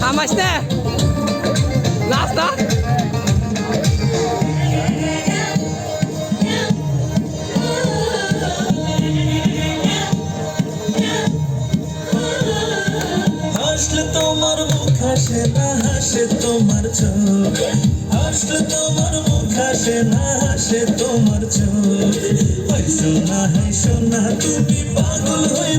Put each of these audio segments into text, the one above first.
How much there? Last huh? হাসলে তোমার মুখ হাসে না হাসে তোমার চোখ হাসলে তোমার মুখ হাসে না হাসে তোমার চোখ না হাসো না তুমি পাগল হই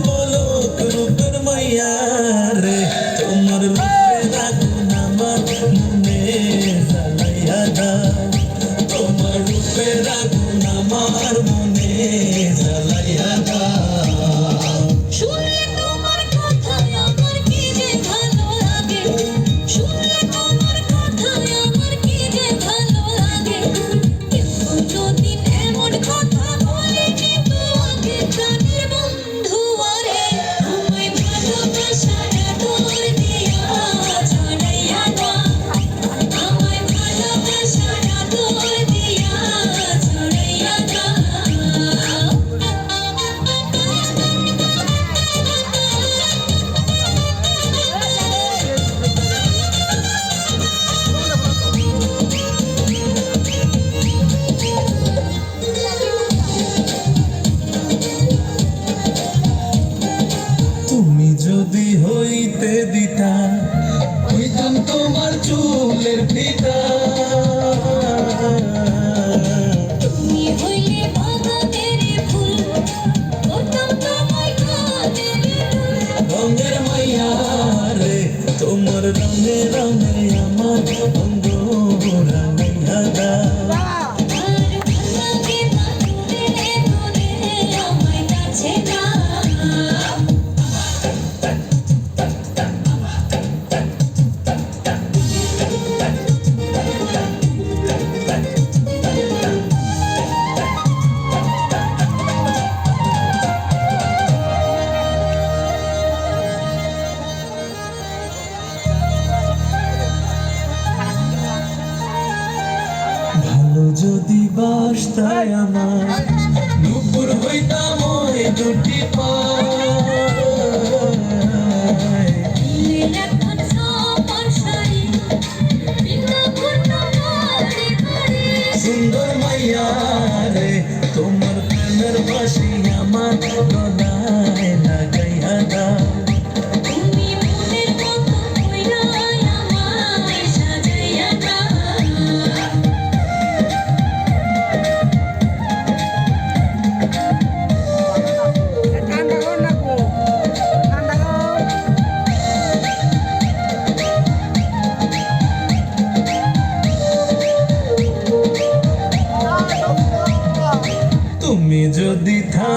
হইতে দিতা। হইতাম তোমার চুলের ফিতা। রে তোমার রঙে রঙে আমার অঙ্গ রাঙাইয়া যদি বাসতায় আমার। নুপুর হইতাম দুটি পায়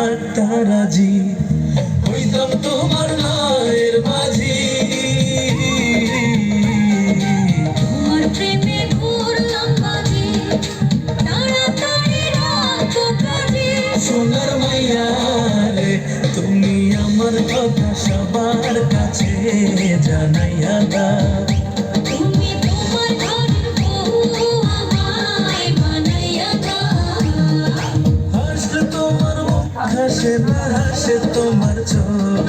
থাকতা রাজি হইতাম তোমার মায়ের মাঝি। তোমার প্রেমে ঘুরলাম বাজি তাড়াতাড়ি রাখো কাজে। সোনার মাইয়া রে তুমি আমার কথা সবার কাছে জানাইয়া দাও। চোখ।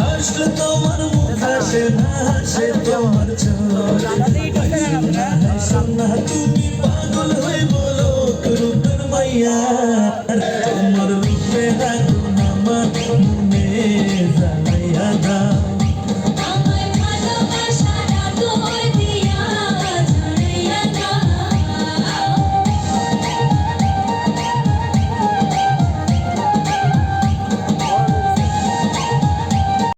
হাসলে তোমার মুখ হাসে না হাসে তোমার চোখ তুমি পাগল হয়ে বলো রূপের মাইয়া